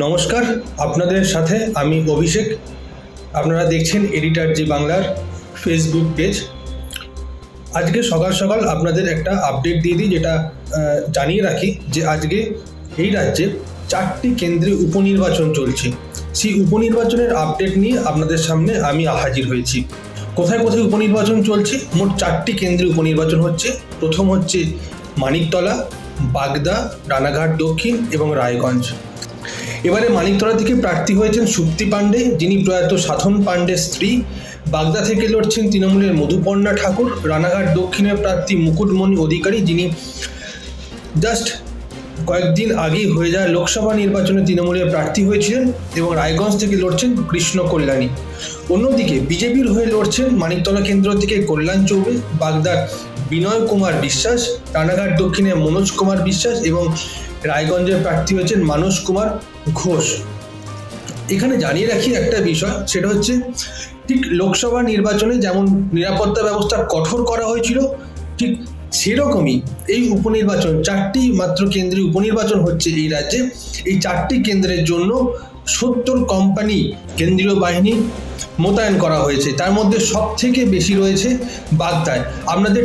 নমস্কার, আপনাদের সাথে আমি অভিষেক। আপনারা দেখছেন এডিটার জি বাংলার ফেসবুক পেজ আজকে সকাল সকাল আপনাদের একটা আপডেট দিয়ে দিই, যেটা জানিয়ে রাখি যে আজকে এই রাজ্যে চারটি কেন্দ্রে উপনির্বাচন চলছে। সেই উপনির্বাচনের আপডেট নিয়ে আপনাদের সামনে আমি হাজির হয়েছি। কোথায় কোথায় উপনির্বাচন চলছে? মোট চারটি কেন্দ্রে উপনির্বাচন হচ্ছে। প্রথম হচ্ছে মানিকতলা, বাগদা, রানাঘাট দক্ষিণ এবং রায়গঞ্জ। এবারে মানিকতলা থেকে প্রার্থী হয়েছেন সুপ্তি পাণ্ডে, যিনি প্রয়াত সাধন পাণ্ডের স্ত্রী। বাগদা থেকে লড়ছেন তৃণমূলের মধুপর্ণা ঠাকুর, রানাঘাট দক্ষিণের প্রার্থী মুকুটমণি অধিকারী, যিনি জাস্ট কয়েকদিন আগেই হয়ে যায় লোকসভা নির্বাচনে তৃণমূলের প্রার্থী হয়েছিলেন এবং রায়গঞ্জ থেকে লড়ছেন কৃষ্ণ কল্যাণী। অন্যদিকে বিজেপির হয়ে লড়ছেন মানিকতলা কেন্দ্র থেকে কল্যাণ চৌবে, বাগদার বিনয় কুমার বিশ্বাস, রানাঘাট দক্ষিণে মনোজ কুমার বিশ্বাস এবং রায়গঞ্জের প্রার্থী হয়েছেন মানস কুমার ঘোষ। এখানে জানিয়ে রাখি একটা বিষয়, সেটা হচ্ছে ঠিক লোকসভা নির্বাচনে যেমন নিরাপত্তা ব্যবস্থা কঠোর করা হয়েছিল, ঠিক সেরকমই এই উপনির্বাচন, চারটি মাত্র কেন্দ্রে উপনির্বাচন হচ্ছে এই রাজ্যে। এই চারটি কেন্দ্রের জন্য সত্তর কোম্পানি কেন্দ্রীয় বাহিনী মোতায়েন করা হয়েছে। তার মধ্যে সব থেকে বেশি রয়েছে বাগদায়। আপনাদের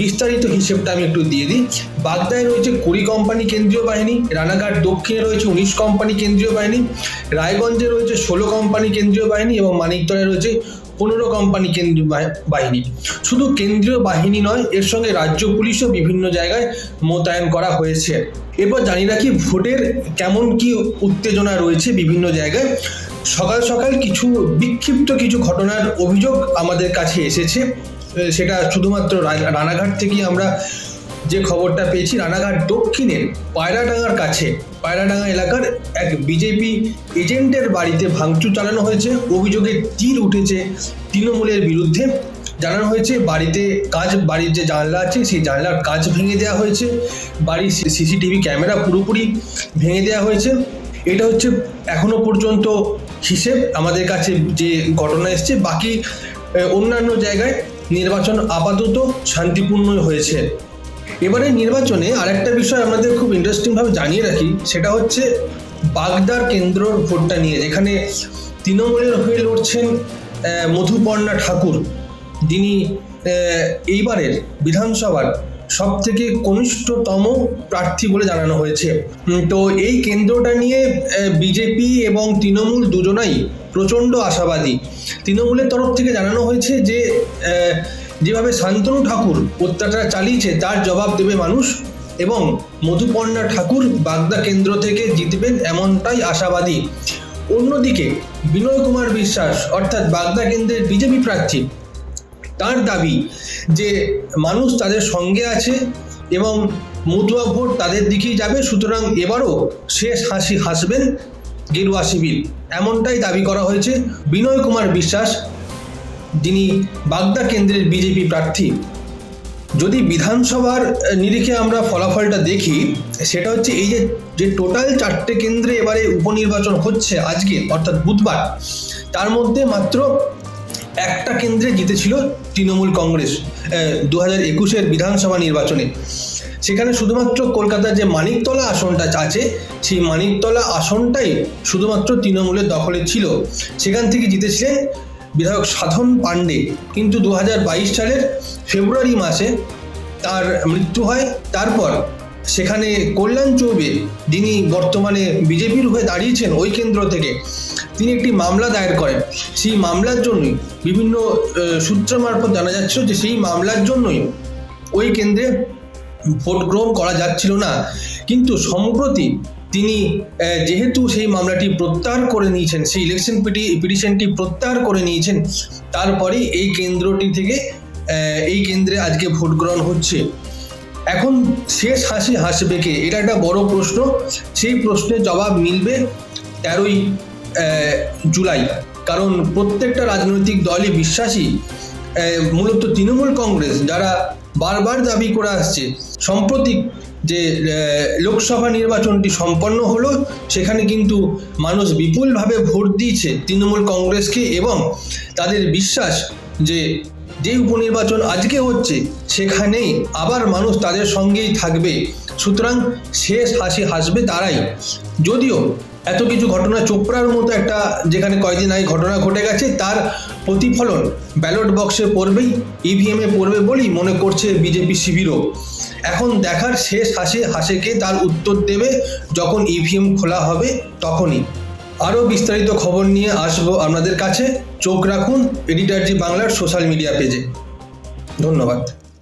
বিস্তারিত হিসেবটা আমি একটু দিয়ে দিই। বাগদায় রয়েছে কুড়ি কোম্পানি কেন্দ্রীয় বাহিনী, রানাঘাট দক্ষিণে রয়েছে উনিশ কোম্পানি কেন্দ্রীয় বাহিনী, রায়গঞ্জে রয়েছে ষোলো কোম্পানি কেন্দ্রীয় বাহিনী এবং মানিকতলায় রয়েছে পনেরো কোম্পানি কেন্দ্রীয় বাহিনী। শুধু কেন্দ্রীয় বাহিনী নয়, এর সঙ্গে রাজ্য পুলিশও বিভিন্ন জায়গায় মোতায়েন করা হয়েছে। এরপর জানি রাখি ভোটের কেমন কি উত্তেজনা রয়েছে বিভিন্ন জায়গায়। সকাল সকাল কিছু বিক্ষিপ্ত কিছু ঘটনার অভিযোগ আমাদের কাছে এসেছে। সেটা শুধুমাত্র রানাঘাট থেকেই আমরা যে খবরটা পেয়েছি, রানাঘাট দক্ষিণের পায়রাডাঙ্গার কাছে, পায়রাডাঙ্গা এলাকার এক বিজেপি এজেন্টের বাড়িতে ভাঙচুর চালানো হয়েছে। অভিযোগে তীর উঠেছে তৃণমূলের বিরুদ্ধে। জানানো হয়েছে বাড়িতে কাজ বাড়ির যে জানলা আছে, সেই জানলার কাজ ভেঙে দেওয়া হয়েছে। বাড়ির সিসিটিভি ক্যামেরা পুরোপুরি ভেঙে দেওয়া হয়েছে। এটা হচ্ছে এখনও পর্যন্ত হিসেব আমাদের কাছে যে ঘটনা এসছে, বাকি অন্যান্য জায়গায় নির্বাচন আপাতত শান্তিপূর্ণ হয়েছে। এবারে নির্বাচনে আরেকটা বিষয় আমাদের খুব ইন্টারেস্টিংভাবে জানিয়ে রাখি, সেটা হচ্ছে বাগদার কেন্দ্রর ভোটটা নিয়ে। যেখানে তৃণমূলের হয়ে লড়ছেন মধুপর্ণা ঠাকুর। যিনি এইবারের বিধানসভার সব থেকে কনিষ্ঠতম প্রার্থী বলে জানানো হয়েছে। তো এই কেন্দ্রটা নিয়ে বিজেপি এবং তৃণমূল দুজনাই প্রচণ্ড আশাবাদী। তৃণমূলের তরফ থেকে জানানো হয়েছে যে যেভাবে শান্তনু ঠাকুর অত্যাচার চালিয়েছে, তার জবাব দেবে মানুষ এবং মধুপর্ণা ঠাকুর বাগদা কেন্দ্র থেকে জিতবেন এমনটাই আশাবাদী। অন্যদিকে বিনয় কুমার বিশ্বাস, অর্থাৎ বাগদা কেন্দ্রের বিজেপি প্রার্থী তার দাবি যে মানুষ তাদের সঙ্গে আছে এবং মতুয়া ভোট তাদের দিকেই যাবে, সুতরাং এবারও শেষ হাসি হাসবেন গেরুয়া শিবির এমনটাই দাবি করা হয়েছে বিনয় কুমার বিশ্বাস, যিনি বাগদা কেন্দ্রের বিজেপি প্রার্থী। যদি বিধানসভার নিরিখে আমরা ফলাফলটা দেখি, সেটা হচ্ছে এই যে যে টোটাল চারটে কেন্দ্রে এবারে উপনির্বাচন হচ্ছে আজকে, অর্থাৎ বুধবার, তার মধ্যে মাত্র একটা কেন্দ্রে জিতেছিল তৃণমূল কংগ্রেস দু হাজার একুশের বিধানসভা নির্বাচনে। সেখানে শুধুমাত্র কলকাতার যে মানিকতলা আসনটা আছে, সেই মানিকতলা আসনটাই শুধুমাত্র তৃণমূলের দখলে ছিল। সেখান থেকে জিতেছিলেন বিধায়ক সাধন পাণ্ডে। কিন্তু দু হাজার বাইশ সালের ফেব্রুয়ারি মাসে তার মৃত্যু হয়। তারপর সেখানে কল্যাণ চৌবে, যিনি বর্তমানে বিজেপির হয়ে দাঁড়িয়েছেন ওই কেন্দ্র থেকে তিনি একটি মামলা দায়ের করেন। সেই মামলার জন্যই বিভিন্ন সূত্র মারফত জানা যাচ্ছিল যে সেই মামলার জন্যই ওই কেন্দ্রে ভোট গ্রহণ করা যাচ্ছিল না। কিন্তু সম্প্রতি তিনি যেহেতু সেই মামলাটি প্রত্যাহার করে নিয়েছেন, সেই ইলেকশন পিটি পিটিশনটি প্রত্যাহার করে নিয়েছেন তারপরেই এই কেন্দ্রটি থেকে এই কেন্দ্রে আজকে ভোট গ্রহণ হচ্ছে। এখন শেষ হাসি হাসবে কে? এটা একটা বড় প্রশ্ন। সেই প্রশ্নের জবাব মিলবে তেরোই জুলাই। কারণ প্রত্যেকটা রাজনৈতিক দলই বিশ্বাসী। মূলত তৃণমূল কংগ্রেস, যারা বারবার দাবি করে আসছে, সম্প্রতি যে লোকসভা নির্বাচনটি সম্পন্ন হলো, সেখানে কিন্তু মানুষ বিপুলভাবে ভোট দিয়েছে তৃণমূল কংগ্রেসকে এবং তাদের বিশ্বাস যে যে উপনির্বাচন আজকে হচ্ছে, সেখানেই আবার মানুষ তাদের সঙ্গেই থাকবে। সুতরাং শেষ হাসি হাসবে তারাই। যদিও এত কিছু ঘটনা চোপড়ার মতো একটা যেখানে কয়েকদিন আগে ঘটনা ঘটে গেছে, তার প্রতিফলন ব্যালট বক্সে পড়বেই ইভিএমে পড়বে বলেই মনে করছে বিজেপি শিবিরও। এখন দেখার শেষ হাসে হাসেকে তার উত্তর দেবে যখন ইভিএম খোলা হবে তখনই। আরও বিস্তারিত খবর নিয়ে আসব আপনাদের কাছে। চোখ রাখুন এডিটারজি বাংলার সোশ্যাল মিডিয়া পেজে ধন্যবাদ।